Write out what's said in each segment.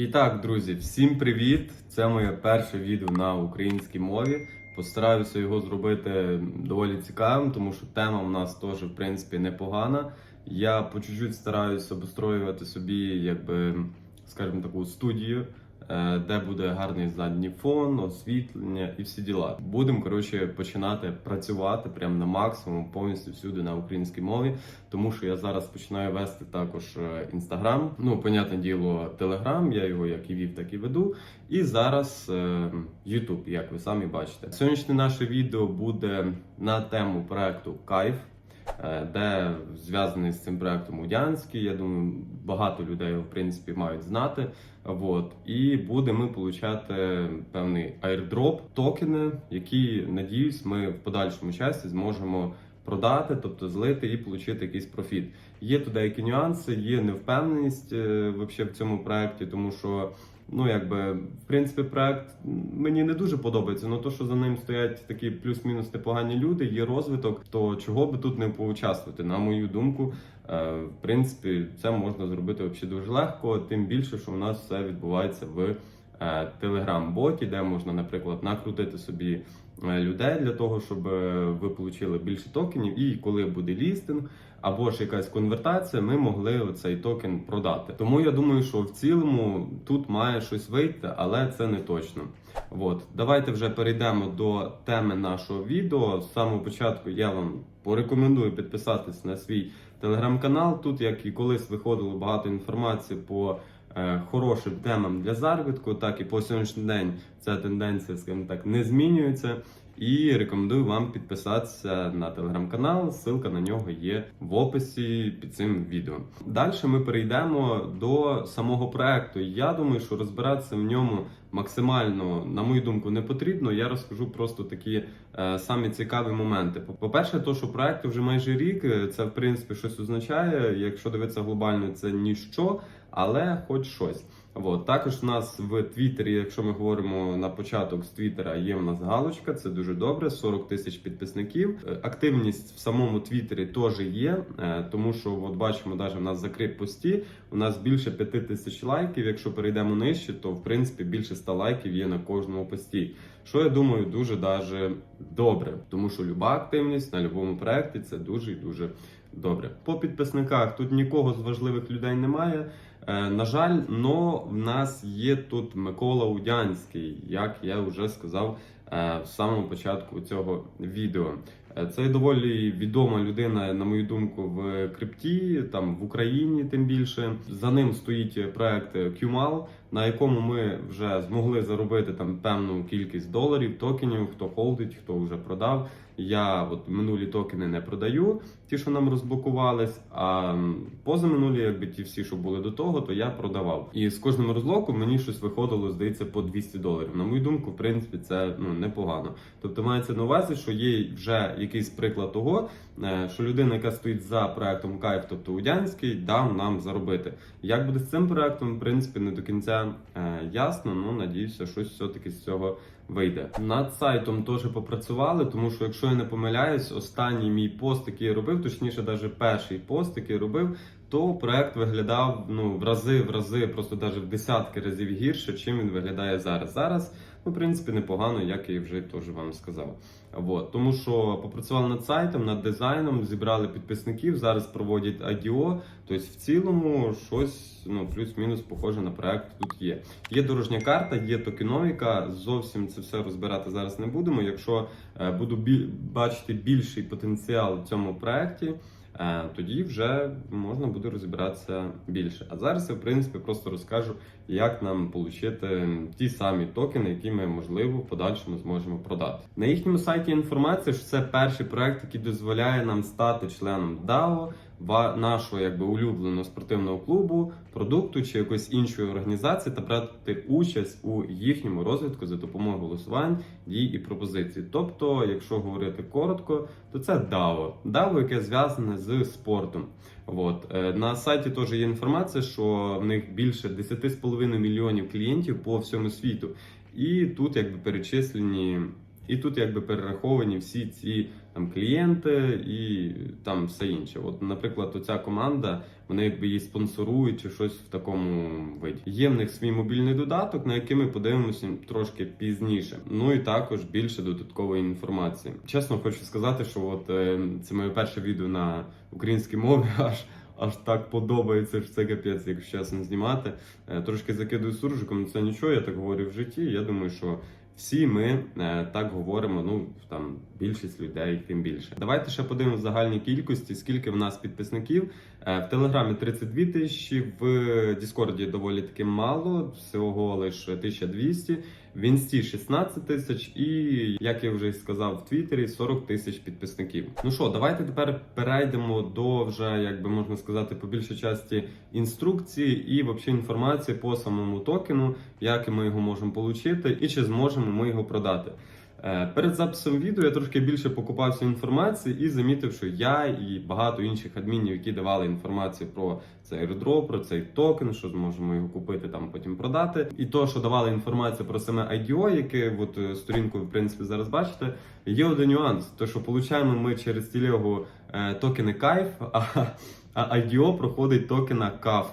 І так, друзі, всім привіт! Це моє перше відео на українській мові. Постараюся його зробити доволі цікавим, тому що тема в нас теж, в принципі, непогана. Я по чуть-чуть стараюся обустроювати собі, якби, скажімо, таку студію, де буде гарний задній фон, освітлення і всі діла. Будемо коротше починати працювати прямо на максимум, повністю всюди на українській мові, тому що я зараз починаю вести також інстаграм. Ну, понятне діло, телеграм. Я його як і вів, так і веду. І зараз Ютуб, як ви самі бачите. Сьогоднішнє наше відео буде на тему проекту Кайф. Е, Де зв'язаний з цим проектом Удянський, я думаю, багато людей в принципі мають знати. Вот. І будемо получати певний airdrop, токени, які, надіюсь, ми в подальшому часі зможемо продати, тобто злити і отримати якийсь профіт. Є тут деякі нюанси, є невпевненість е, вообще в цьому проекті, тому що. Ну, якби, в принципі, проект мені не дуже подобається, але то, що за ним стоять такі плюс-мінус непогані люди, є розвиток, то чого би тут не поучаствувати? На мою думку, е, в принципі, це можна зробити взагалі дуже легко, тим більше, що в нас все відбувається в телеграм-боті, де можна, наприклад, накрутити собі е, людей для того, щоб е, ви отримали більше токенів, і коли буде лістинг або ж якась конвертація, ми могли цей токен продати. Тому я думаю, що в цілому тут має щось вийти, але це не точно. От, давайте вже перейдемо до теми нашого відео. З самого початку я вам порекомендую підписатись на свій телеграм-канал. Тут, як і колись виходило багато інформації по е, хорошим темам для заробітку, так і по сьогоднішній день ця тенденція, скажімо так, не змінюється. І рекомендую вам підписатися на телеграм-канал. Ссылка на нього є в описі під цим відео. Далі ми перейдемо до самого проекту. Я думаю, що розбиратися в ньому максимально, на мою думку, не потрібно. Я розкажу просто такі е, самі цікаві моменти. По-перше, то, що проекту вже майже рік, е, це в принципі щось означає. Якщо дивитися глобально, це ніщо, але хоч щось. От. Також у нас в Твіттері, якщо ми говоримо на початок з Твіттера, є в нас галочка, це дуже добре, 40 тисяч підписників. Е, Активність в самому Твіттері теж є, е, тому що от бачимо, навіть у нас закрит пості, у нас більше 5 тисяч лайків. Якщо перейдемо нижче, то в принципі більше 100 лайків є на кожному пості. Що я думаю, дуже даже добре, тому що люба активність на будь-якому проєкті це дуже і дуже добре. По підписниках тут нікого з важливих людей немає. Е, На жаль, но в нас є тут Микола Удянський, як я вже сказав е, в самому початку цього відео. Е, Це доволі відома людина, на мою думку, в крипті, там в Україні, тим більше. За ним стоїть проект QMAL, на якому ми вже змогли заробити там певну кількість доларів, токенів, хто холдить, хто вже продав. Я от минулі токени не продаю, ті, що нам розблокувались. А позаминулі, якби ті всі, що були до того, то я продавав. І з кожним розблоком мені щось виходило, здається, по 200 доларів. На мою думку, в принципі, це ну непогано. Тобто мається на увазі, що є вже якийсь приклад того, е, що людина, яка стоїть за проектом Кайф, тобто Удянський, дав нам заробити. Як буде з цим проектом, в принципі, не до кінця е, ясно. Ну надіюся, щось все-таки з цього вийде. Над сайтом теж попрацювали, тому що, якщо я не помиляюсь, останній мій пост, який я робив, точніше, навіть перший пост, який я робив. То проект виглядав ну в рази, в рази, просто навіть в десятки разів гірше, чим він виглядає зараз. Зараз, ну, в принципі, непогано, як я вже теж вам сказав. Вот. Тому що попрацювали над сайтом, над дизайном, зібрали підписників, зараз проводять IDO. Тобто, в цілому, щось ну, плюс-мінус похоже на проект тут є. Є дорожня карта, є токеновіка. Зовсім це все розбирати зараз не будемо. Якщо е, буду бачити більший потенціал в цьому проекті. Е, Тоді вже можна буде розібратися більше. А зараз я в принципі просто розкажу, як нам отримати ті самі токени, які ми можливо в подальшому зможемо продати. На їхньому сайті інформація, що це перший проект, який дозволяє нам стати членом DAO, нашого якби улюбленого спортивного клубу, продукту чи якоїсь іншої організації та брати участь у їхньому розвитку за допомогою голосувань, дій і пропозицій. Тобто, якщо говорити коротко, то це DAO. DAO, яке зв'язане з спортом. От. Е, На сайті теж є інформація, що в них більше 10,5 мільйонів клієнтів по всьому світу. І тут якби перечислені І тут якби перераховані всі ці там клієнти і там все інше. От, наприклад, оця команда, вони якби її спонсорують чи щось в такому виді. Є в них свій мобільний додаток, на який ми подивимося трошки пізніше. Ну і також більше додаткової інформації. Чесно, хочу сказати, що от е, це моє перше відео на українській мові. Аж аж так подобається, що це капець, якщо чесно знімати. Е, Трошки закидую суржиком, це нічого, я так говорю в житті. Я думаю, що всі ми е, так говоримо. Ну там більшість людей, тим більше. Давайте ще подивимося загальні кількості, скільки в нас підписників. Е, В Телеграмі 32 тисячі, в Діскорді доволі таки мало, всього лише 1200, в Інсті 16 тисяч і, як я вже сказав, в Твіттері 40 тисяч підписників. Ну що, давайте тепер перейдемо до вже, як би можна сказати, по більшій часті інструкції і взагалі інформації по самому токену, як ми його можемо отримати і чи зможемо ми його продати. Е, Перед записом відео я трошки більше покупався інформації і замітив, що я і багато інших адмінів, які давали інформацію про цей airdrop, про цей токен, що зможемо його купити, там потім продати. І то, що давали інформацію про саме IDO, яке от е, сторінку в принципі зараз бачите, є один нюанс. То, що получаємо ми через тілегу е, токени кайф, а, IDO проходить токена CAF.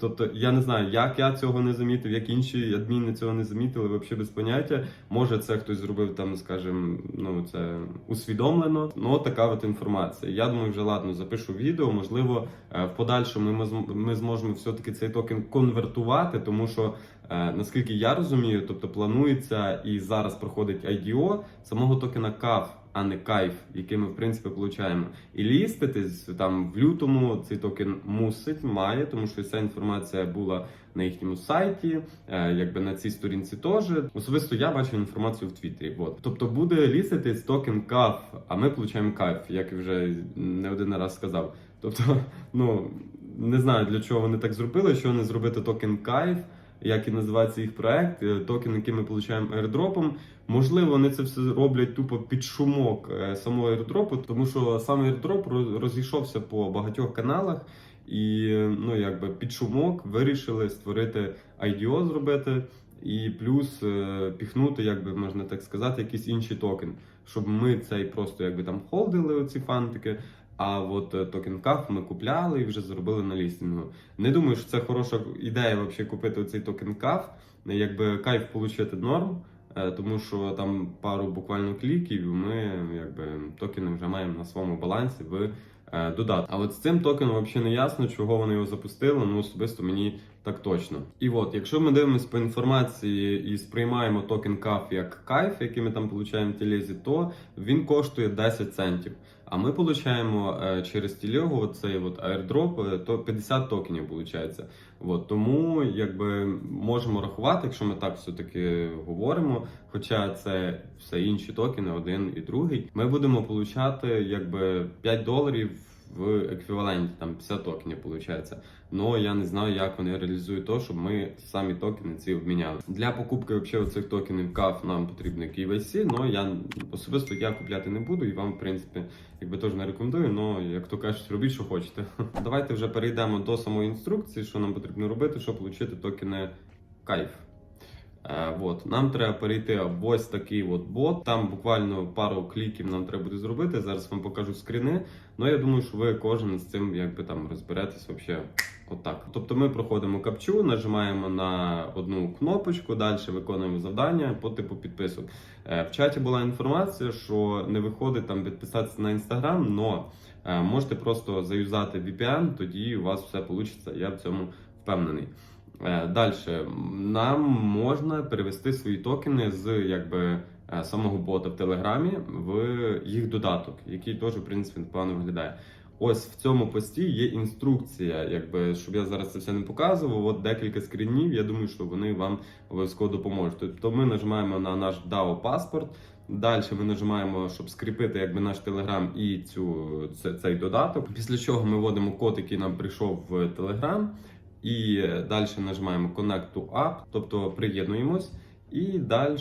Тобто я не знаю, як я цього не замітив, як інші адміни цього не замітили, взагалі без поняття. Може, це хтось зробив там, скажімо, ну це усвідомлено. Ну така от інформація. Я думаю, вже ладно, запишу відео. Можливо, е, в подальшому ми ми зможемо все-таки цей токен конвертувати, тому що. е, Наскільки я розумію, тобто планується і зараз проходить IDO самого токена CAF, а не кайф, який ми в принципі получаємо. І ліститись там в лютому цей токен мусить, має, тому що ця інформація була на їхньому сайті, е, якби на цій сторінці теж. Особисто я бачу інформацію в Твіттері. От. Тобто буде ліститись токен CAF, а ми получаємо кайф, як я вже не один раз сказав. Тобто, ну не знаю для чого вони так зробили, що не зробити токен кайф. Як і називається їх проект, е, токен, який ми получаємо airdropом. Можливо, вони це все роблять тупо під шумок е, самого airdropу, тому що сам airdrop розійшовся по багатьох каналах, і ну якби під шумок вирішили створити IDO зробити, і плюс е, піхнути, як би можна так сказати, якийсь інший токен, щоб ми цей просто якби там холдили оці фантики. А от е, токен ми купляли і вже зробили на лістингу. Не думаю, що це хороша ідея взагалі купити цей токен CAF. Якби кайф отримати норм, е, тому що там пару буквально кліків, і ми якби токени вже маємо на своєму балансі в е, додатку. А от з цим токеном взагалі не ясно, чого вони його запустили. Ну особисто мені так точно. І от, якщо ми дивимося по інформації і сприймаємо токен CAF як кайф, який ми там получаємо в тілезі, то він коштує 10 центів. А ми получаємо е, через тілегу цей от airdrop, е, то 50 токенів виходить. От, тому якби можемо рахувати, якщо ми так все-таки говоримо. Хоча це все інші токени, один і другий. Ми будемо получати якби 5 доларів в еквіваленті, там 50 токенів виходить. Ну я не знаю, як вони реалізують то, щоб ми самі токени ці обміняли. Для покупки вообще цих токенів CAF нам потрібно KYC, але я особисто я купляти не буду і вам, в принципі, якби теж не рекомендую, але як то кажуть, робіть, що хочете. Давайте вже перейдемо до самої інструкції, що нам потрібно робити, щоб отримати токени кайф. Е, от. Нам треба перейти в ось такий от бот. Там буквально пару кліків нам треба буде зробити. Зараз вам покажу скріни. Ну я думаю, що ви кожен з цим якби там розберетесь вообще отак. Тобто ми проходимо капчу, нажимаємо на одну кнопочку, далі виконуємо завдання по типу підписок. Е, В чаті була інформація, що не виходить там підписатися на інстаграм, але можете просто заюзати VPN, тоді у вас все вийде. Я в цьому впевнений. Далі нам можна перевести свої токени з якби е, самого бота в Телеграмі в їх додаток, який теж в принципі непогано виглядає. Ось в цьому пості є інструкція, якби щоб я зараз це все не показував. От декілька скрінів. Я думаю, що вони вам обов'язково допоможуть. Тобто ми нажимаємо на наш DAO паспорт. Далі ми нажимаємо, щоб скріпити якби наш телеграм і цю це- цей додаток. Після чого ми вводимо код, який нам прийшов в телеграм. І далі нажимаємо Connect to App, тобто приєднуємось, і далі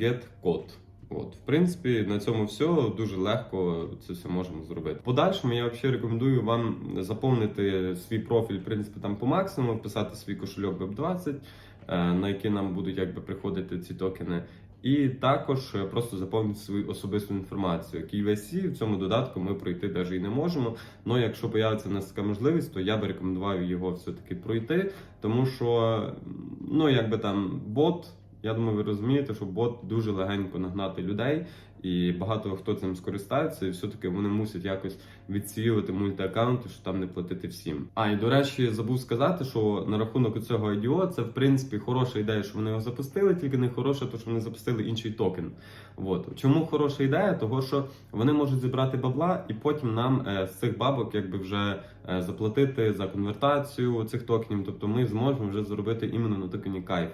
Get Code. От, в принципі, на цьому все дуже легко це все можемо зробити. Подальшому я взагалі рекомендую вам заповнити свій профіль, в принципі, там по максимуму, вписати свій кошельок Web20, е, на який нам будуть якби приходити ці токени. І також е, просто заповнити свою особисту інформацію. KYC в цьому додатку ми пройти навіть і не можемо. Ну якщо появиться в нас така можливість, то я би рекомендував його все-таки пройти, тому що ну якби там бот. Я думаю, ви розумієте, що бот дуже легенько нагнати людей, і багато хто цим скористається, і все-таки вони мусять якось відсіювати мультиаккаунти, щоб там не платити всім. А і до речі, забув сказати, що на рахунок цього IDO, це в принципі хороша ідея, що вони його запустили, тільки не хороша, то що вони запустили інший токен. От чому хороша ідея? Того що вони можуть зібрати бабла, і потім нам е, з цих бабок якби вже е, заплатити за конвертацію цих токенів. Тобто ми зможемо вже заробити іменно на токені кайф.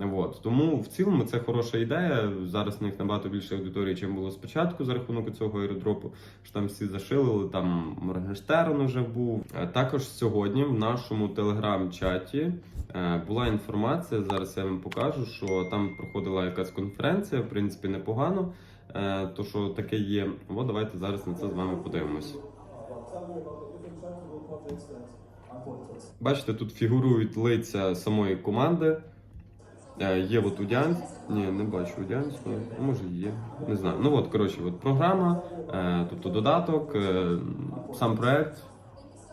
От. Тому в цілому це хороша ідея. Зараз в них набагато більше аудиторії, чим було спочатку за рахунок цього аеродропу. Що там всі зашилили, там Моргенштерн уже був. Е, Також сьогодні в нашому телеграм-чаті е, була інформація. Зараз я вам покажу, що там проходила якась конференція, в принципі, непогано. Е, То що таке є. От давайте зараз на це з вами подивимось. Бачите, тут фігурують лиця самої команди. Е, Є от Удянськ. Ні, не бачу Удянського. Ну, Може є. Не знаю. Ну от, коротше, от програма, е, тобто додаток, е, сам проект,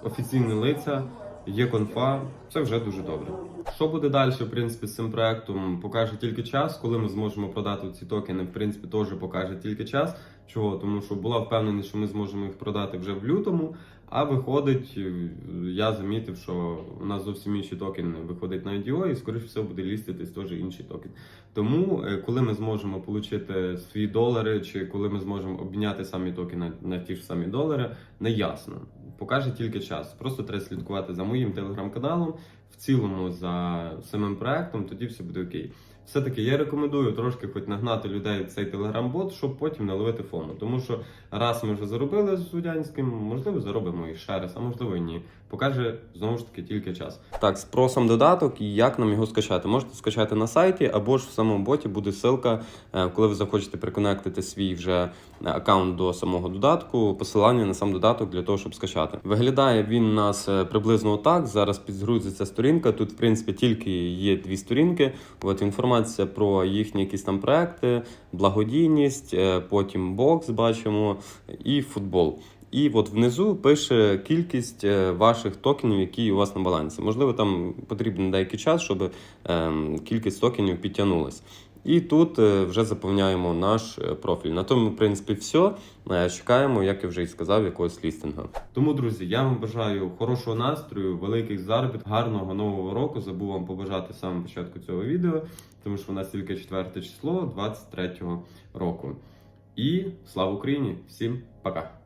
офіційні лиця, є конфа. Це вже дуже добре. Що буде далі, в принципі, з цим проектом, покаже тільки час. Коли ми зможемо продати ці токени, в принципі, теж покаже тільки час. Чого? Тому що була впевненість, що ми зможемо їх продати вже в лютому. А виходить, е, я замітив, що у нас зовсім інші токени виходить на IDO, і скоріш всього буде ліститись теж інший токен. Тому, е, коли ми зможемо отримати свої долари, чи коли ми зможемо обміняти самі токени на ті ж самі долари, не ясно. Покаже тільки час. Просто треба слідкувати за моїм телеграм-каналом, в цілому за самим проектом, тоді все буде окей. Все-таки я рекомендую трошки хоч нагнати людей цей телеграм-бот, щоб потім не ловити фону. Тому що раз ми вже заробили з Судянським, можливо, заробимо і ще раз, а можливо і ні. Покаже знову ж таки тільки час. Так, про сам додаток і як нам його скачати. Можете скачати на сайті, або ж в самому боті буде ссылка, е, коли ви захочете приконектити свій вже е, аккаунт до самого додатку, посилання на сам додаток для того, щоб скачати. Виглядає він у нас е, приблизно так. Зараз підгрузиться сторінка. Тут, в принципі, тільки є дві сторінки. От інформація про їхні якісь там проекти, благодійність, потім бокс бачимо і футбол. І от внизу пише кількість е, ваших токенів, які у вас на балансі. Можливо, там потрібен деякий час, щоб ем, кількість токенів підтягнулась. І тут е, вже заповняємо наш е, профіль. На тому, в принципі, все. Чекаємо, як я вже і сказав, якогось лістинга. Тому, друзі, я вам бажаю хорошого настрою, великих заробітків, гарного нового року. Забув вам побажати з початку цього відео, тому що у нас тільки 4 число 23 року. І слава Україні! Всім пока!